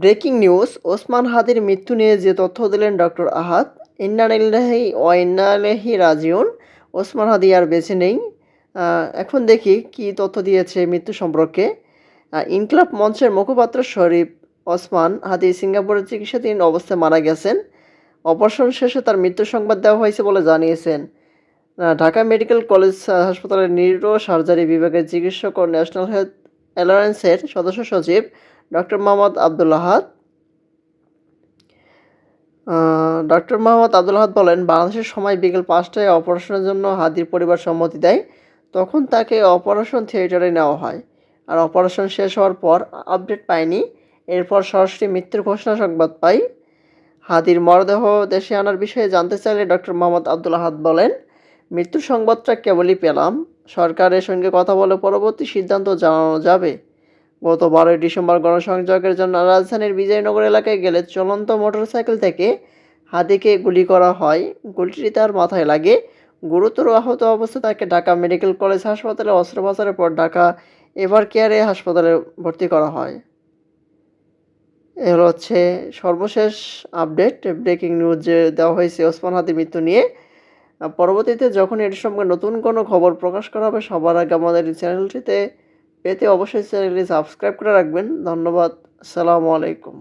Breaking news, Osman হাদির মৃত্যু নিয়ে যে তথ্য দিলেন ডক্টর আহাদ ইন্নানিল্লাহি ও ইন্নালেহি রাজিউন। ওসমান হাদি আর বেছে নেই। এখন দেখি কি তথ্য দিয়েছে মৃত্যু সম্পর্কে। ইনকলাব মঞ্চের মুখপাত্র শরীফ ওসমান হাদি সিঙ্গাপুরের চিকিৎসাধীন অবস্থায় মারা গেছেন। অপারেশন শেষে তার মৃত্যু সংবাদ দেওয়া হয়েছে বলে জানিয়েছেন। ঢাকা মেডিকেল কলেজ হাসপাতালের নিউরো সার্জারি বিভাগের চিকিৎসক ও ন্যাশনাল হেলথ অ্যালায়েন্সের সদস্য সচিব ডক্টর মোহাম্মদ আব্দুল আহাদ। ডক্টর মোহাম্মদ আব্দুল আহাদ বলেন, বাংলাদেশের সময় বিকেল পাঁচটায় অপারেশনের জন্য হাদির পরিবার সম্মতি দেয়, তখন তাকে অপারেশন থিয়েটারে নেওয়া হয়। আর অপারেশন শেষ হওয়ার পর আপডেট পাইনি। এরপর সরাসরি মৃত্যুর ঘোষণা সংবাদ পাই। হাদির মরদেহ দেশে আনার বিষয়ে জানতে চাইলে ডক্টর মোহাম্মদ আব্দুল আহাদ বলেন মৃত্যুর সংবাদটা কেবলই পেলাম। সরকারের সঙ্গে কথা বলে পরবর্তী সিদ্ধান্ত জানানো যাবে। গত বারোই ডিসেম্বর গণসংযোগের জন্য রাজধানীর বিজয়নগর এলাকায় গেলে চলন্ত মোটরসাইকেল থেকে হাদিকে গুলি করা হয়। গুলিটি তার মাথায় লাগে। গুরুতর আহত অবস্থায় তাকে ঢাকা মেডিকেল কলেজ হাসপাতালে অস্ত্রোপচারের পর ঢাকা এভার কেয়ারে হাসপাতালে ভর্তি করা হয়। এ হচ্ছে সর্বশেষ আপডেট। ব্রেকিং নিউজ যে দেওয়া হয়েছে ওসমান হাদির মৃত্যু নিয়ে। পরবর্তীতে যখন এটির সঙ্গে নতুন কোনো খবর প্রকাশ করা হবে, সবার আগে আমাদের এই চ্যানেলটিতে পেতে অবশ্যই চ্যানেলটি সাবস্ক্রাইব করে রাখবেন। ধন্যবাদ। আসসালামু আলাইকুম।